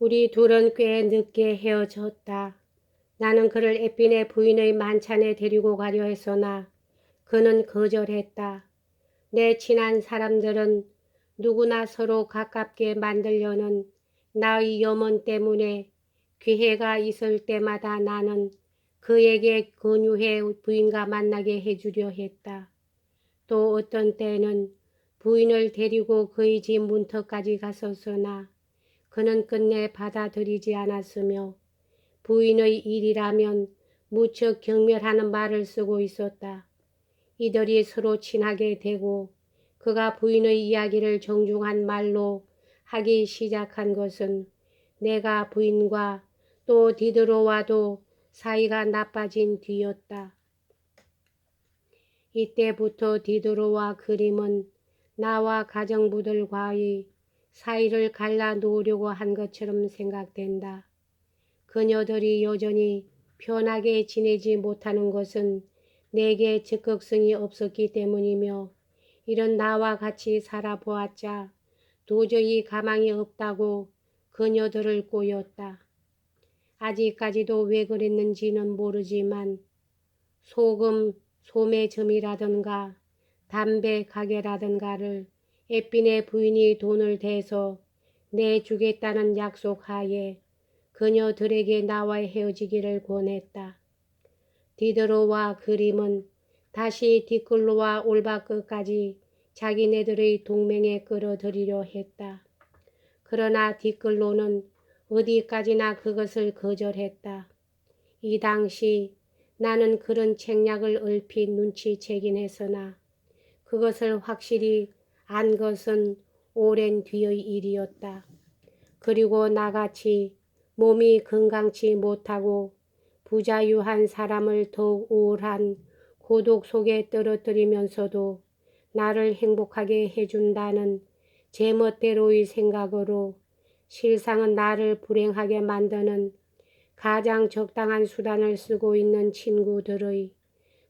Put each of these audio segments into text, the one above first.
우리 둘은 꽤 늦게 헤어졌다. 나는 그를 에핀의 부인의 만찬에 데리고 가려 했으나 그는 거절했다. 내 친한 사람들은 누구나 서로 가깝게 만들려는 나의 염원 때문에 기회가 있을 때마다 나는 그에게 권유해 부인과 만나게 해주려 했다. 또 어떤 때는 부인을 데리고 그의 집 문턱까지 갔었으나 그는 끝내 받아들이지 않았으며 부인의 일이라면 무척 경멸하는 말을 쓰고 있었다. 이들이 서로 친하게 되고 그가 부인의 이야기를 정중한 말로 하기 시작한 것은 내가 부인과 또 디드로와도 사이가 나빠진 뒤였다. 이때부터 디드로와 그림은 나와 가정부들과의 사이를 갈라 놓으려고 한 것처럼 생각된다. 그녀들이 여전히 편하게 지내지 못하는 것은 내게 적극성이 없었기 때문이며 이런 나와 같이 살아보았자 도저히 가망이 없다고 그녀들을 꼬였다. 아직까지도 왜 그랬는지는 모르지만 소금 소매점이라든가 담배 가게라든가를 에핀의 부인이 돈을 대서 내주겠다는 약속하에 그녀들에게 나와 헤어지기를 권했다. 디드로와 그림은 다시 디클로와 올바 끝까지 자기네들의 동맹에 끌어들이려 했다. 그러나 디클로는 어디까지나 그것을 거절했다. 이 당시 나는 그런 책략을 얼핏 눈치채긴 했으나 그것을 확실히 안 것은 오랜 뒤의 일이었다. 그리고 나같이 몸이 건강치 못하고 부자유한 사람을 더욱 우울한 고독 속에 떨어뜨리면서도 나를 행복하게 해준다는 제멋대로의 생각으로 실상은 나를 불행하게 만드는 가장 적당한 수단을 쓰고 있는 친구들의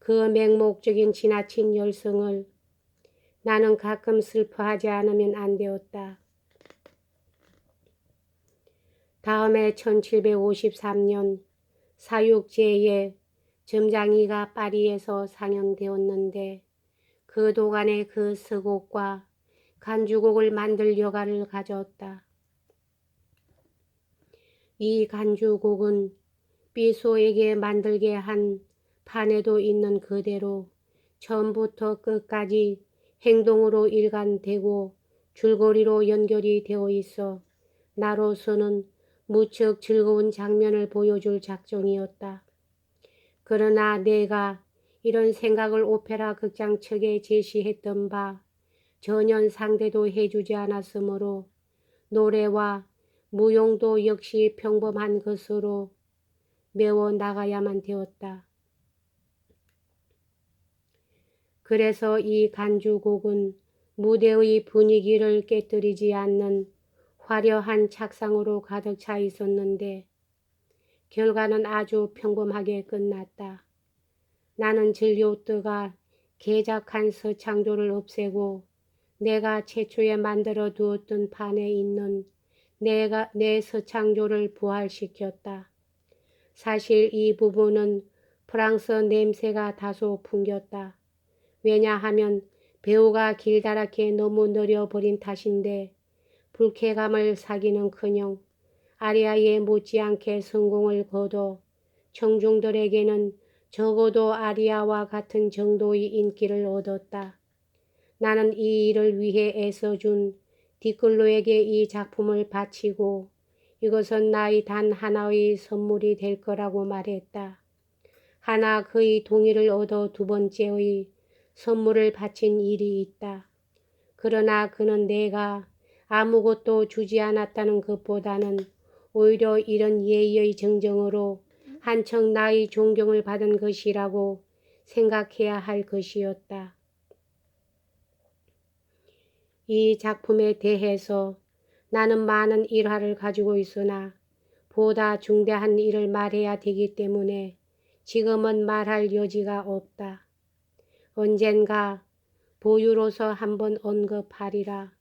그 맹목적인 지나친 열성을 나는 가끔 슬퍼하지 않으면 안 되었다. 다음해 1753년 사육제에 점장이가 파리에서 상영되었는데 그 도간에 그 서곡과 간주곡을 만들 여가를 가졌다. 이 간주곡은 삐소에게 만들게 한 판에도 있는 그대로 처음부터 끝까지 행동으로 일관되고 줄거리로 연결이 되어 있어 나로서는 무척 즐거운 장면을 보여줄 작정이었다. 그러나 내가 이런 생각을 오페라 극장 측에 제시했던 바 전혀 상대도 해주지 않았으므로 노래와 무용도 역시 평범한 것으로 메워 나가야만 되었다. 그래서 이 간주곡은 무대의 분위기를 깨뜨리지 않는 화려한 착상으로 가득 차 있었는데 결과는 아주 평범하게 끝났다. 나는 진료뜨가 개작한 서창조를 없애고 내가 최초에 만들어 두었던 판에 있는 내가 내 서창조를 부활시켰다. 사실 이 부분은 프랑스 냄새가 다소 풍겼다. 왜냐하면 배우가 길다랗게 너무 느려버린 탓인데 불쾌감을 사기는 커녕 아리아에 못지않게 성공을 거둬 청중들에게는 적어도 아리아와 같은 정도의 인기를 얻었다. 나는 이 일을 위해 애써준 디클로에게 이 작품을 바치고 이것은 나의 단 하나의 선물이 될 거라고 말했다. 하나 그의 동의를 얻어 두 번째의 선물을 바친 일이 있다. 그러나 그는 내가 아무것도 주지 않았다는 것보다는 오히려 이런 예의의 정정으로 한층 나의 존경을 받은 것이라고 생각해야 할 것이었다. 이 작품에 대해서 나는 많은 일화를 가지고 있으나 보다 중대한 일을 말해야 되기 때문에 지금은 말할 여지가 없다. 언젠가 보유로서 한번 언급하리라.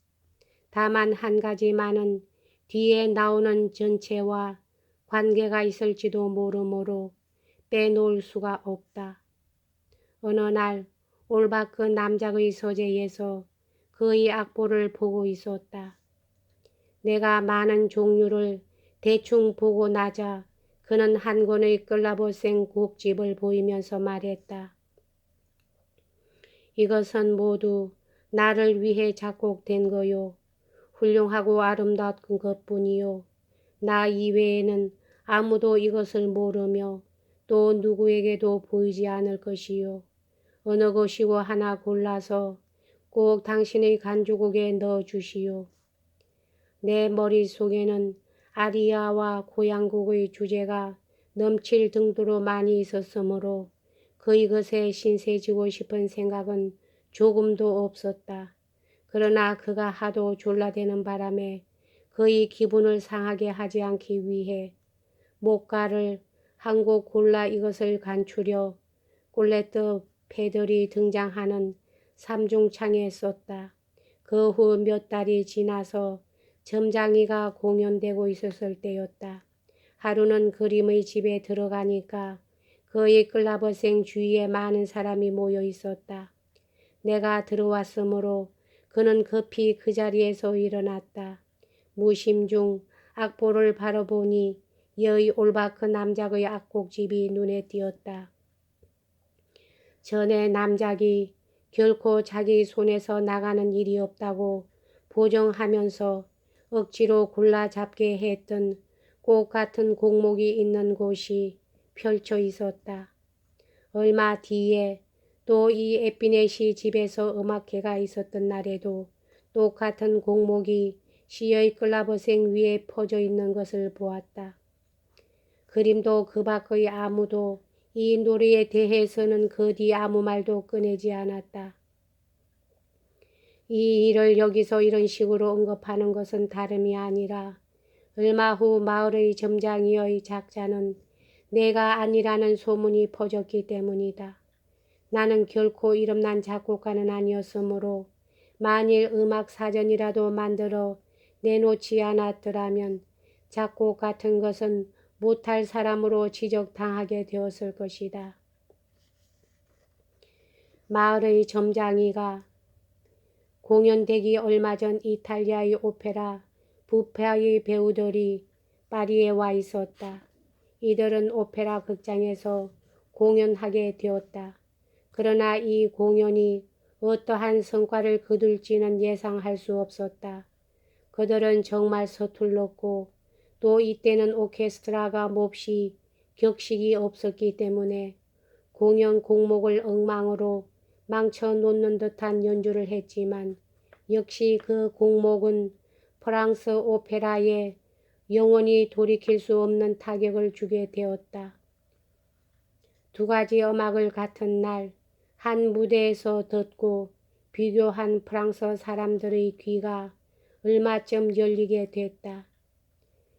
다만 한 가지만은 뒤에 나오는 전체와 관계가 있을지도 모르므로 빼놓을 수가 없다. 어느 날 올박 그 남작의 서재에서 그의 악보를 보고 있었다. 내가 많은 종류를 대충 보고 나자 그는 한 권의 끌라버생 곡집을 보이면서 말했다. 이것은 모두 나를 위해 작곡된 거요. 훌륭하고 아름다운 것뿐이요. 나 이외에는 아무도 이것을 모르며 또 누구에게도 보이지 않을 것이요. 어느 것이고 하나 골라서 꼭 당신의 간주곡에 넣어 주시오. 내 머릿속에는 아리아와 고향곡의 주제가 넘칠 정도로 많이 있었으므로 그의 것에 신세지고 싶은 생각은 조금도 없었다. 그러나 그가 하도 졸라대는 바람에 그의 기분을 상하게 하지 않기 위해 목가를 한곡 골라 이것을 간추려 꼴레트 패들이 등장하는 삼중창에 썼다. 그 후 몇 달이 지나서 점장이가 공연되고 있었을 때였다. 하루는 그림의 집에 들어가니까 그의 클라버생 주위에 많은 사람이 모여 있었다. 내가 들어왔으므로 그는 급히 그 자리에서 일어났다. 무심 중 악보를 바라보니 여의 올바크 남작의 악곡집이 눈에 띄었다. 전에 남작이 결코 자기 손에서 나가는 일이 없다고 보정하면서 억지로 골라 잡게 했던 꽃 같은 곡목이 있는 곳이 펼쳐 있었다. 얼마 뒤에 또 이 에피넷이 집에서 음악회가 있었던 날에도 똑같은 곡목이 시의 클라버생 위에 퍼져 있는 것을 보았다. 그림도 그 밖의 아무도 이 노래에 대해서는 그 뒤 아무 말도 꺼내지 않았다. 이 일을 여기서 이런 식으로 언급하는 것은 다름이 아니라 얼마 후 마을의 점장이의 작자는 내가 아니라는 소문이 퍼졌기 때문이다. 나는 결코 이름난 작곡가는 아니었으므로 만일 음악 사전이라도 만들어 내놓지 않았더라면 작곡 같은 것은 못할 사람으로 지적당하게 되었을 것이다. 마을의 점장이가 공연되기 얼마 전 이탈리아의 오페라 부페의 배우들이 파리에 와 있었다. 이들은 오페라 극장에서 공연하게 되었다. 그러나 이 공연이 어떠한 성과를 거둘지는 예상할 수 없었다. 그들은 정말 서툴렀고 또 이때는 오케스트라가 몹시 격식이 없었기 때문에 공연 곡목을 엉망으로 망쳐 놓는 듯한 연주를 했지만 역시 그 곡목은 프랑스 오페라에 영원히 돌이킬 수 없는 타격을 주게 되었다. 두 가지 음악을 같은 날 한 무대에서 듣고 비교한 프랑스 사람들의 귀가 얼마쯤 열리게 됐다.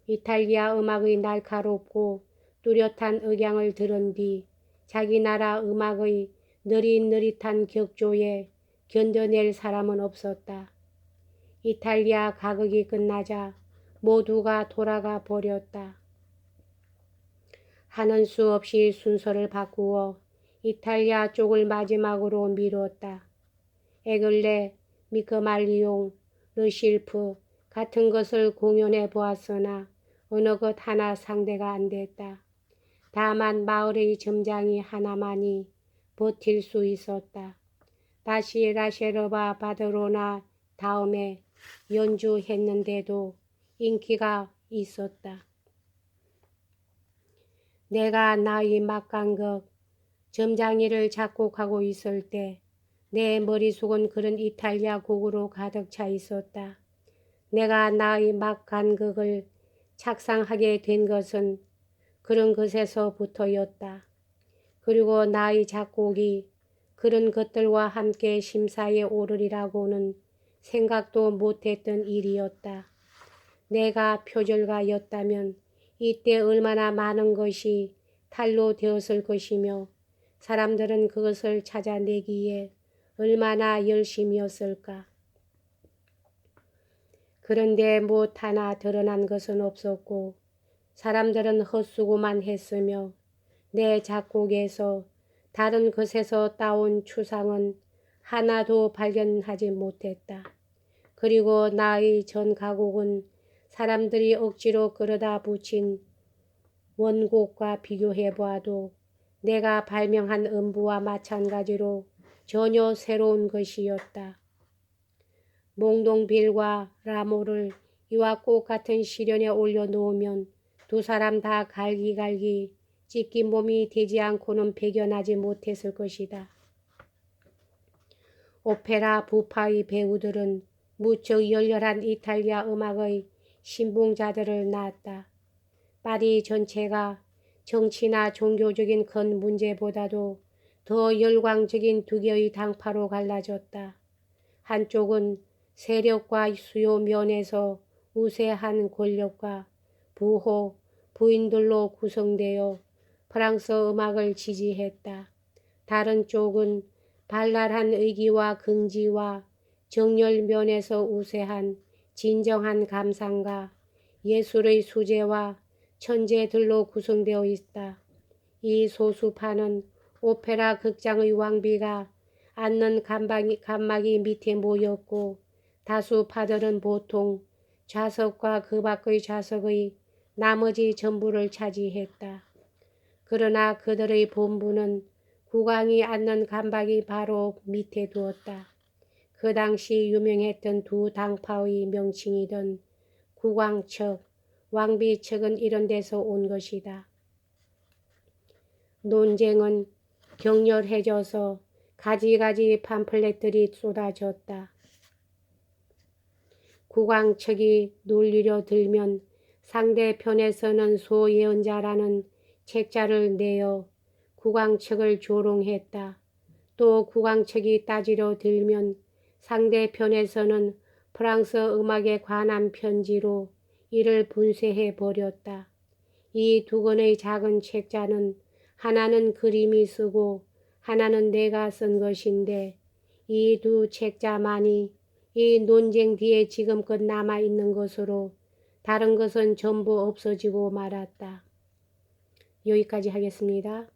이탈리아 음악의 날카롭고 뚜렷한 억양을 들은 뒤 자기 나라 음악의 느릿느릿한 격조에 견뎌낼 사람은 없었다. 이탈리아 가극이 끝나자 모두가 돌아가 버렸다. 하는 수 없이 순서를 바꾸어 이탈리아 쪽을 마지막으로 미뤘다. 에글레, 미크말리옹, 르실프 같은 것을 공연해 보았으나 어느 것 하나 상대가 안 됐다. 다만 마을의 점장이 하나만이 버틸 수 있었다. 다시 라셰르바 바드로나 다음에 연주했는데도 인기가 있었다. 내가 나이 막간극 점장이를 작곡하고 있을 때 내 머릿속은 그런 이탈리아 곡으로 가득 차 있었다. 내가 나의 막간극을 착상하게 된 것은 그런 것에서부터였다. 그리고 나의 작곡이 그런 것들과 함께 심사에 오르리라고는 생각도 못했던 일이었다. 내가 표절가였다면 이때 얼마나 많은 것이 탈로 되었을 것이며 사람들은 그것을 찾아내기에 얼마나 열심이었을까. 그런데 못 하나 드러난 것은 없었고 사람들은 헛수고만 했으며 내 작곡에서 다른 것에서 따온 추상은 하나도 발견하지 못했다. 그리고 나의 전 가곡은 사람들이 억지로 끌어다 붙인 원곡과 비교해 보아도 내가 발명한 음부와 마찬가지로 전혀 새로운 것이었다. 몽동빌과 라모를 이와 꽃 같은 시련에 올려놓으면 두 사람 다 갈기갈기 찢긴 몸이 되지 않고는 배견하지 못했을 것이다. 오페라 부파의 배우들은 무척 열렬한 이탈리아 음악의 신봉자들을 낳았다. 파리 전체가 정치나 종교적인 큰 문제보다도 더 열광적인 두 개의 당파로 갈라졌다. 한쪽은 세력과 수요 면에서 우세한 권력과 부호, 부인들로 구성되어 프랑스 음악을 지지했다. 다른 쪽은 발랄한 의기와 긍지와 정열 면에서 우세한 진정한 감상과 예술의 수제와 천재들로 구성되어 있다. 이 소수파는 오페라 극장의 왕비가 앉는 간방이, 간막이 밑에 모였고 다수파들은 보통 좌석과 그 밖의 좌석의 나머지 전부를 차지했다. 그러나 그들의 본부는 국왕이 앉는 간박이 바로 밑에 두었다. 그 당시 유명했던 두 당파의 명칭이던 국왕 측, 왕비 측은 이런 데서 온 것이다. 논쟁은 격렬해져서 가지가지 팜플렛들이 쏟아졌다. 국왕 측이 논리려 들면 상대편에서는 소예언자라는 책자를 내어 국왕 측을 조롱했다. 또 국왕 측이 따지려 들면 상대편에서는 프랑스 음악에 관한 편지로 이를 분쇄해 버렸다. 이 두 권의 작은 책자는 하나는 그림이 쓰고 하나는 내가 쓴 것인데 이 두 책자만이 이 논쟁 뒤에 지금껏 남아 있는 것으로 다른 것은 전부 없어지고 말았다. 여기까지 하겠습니다.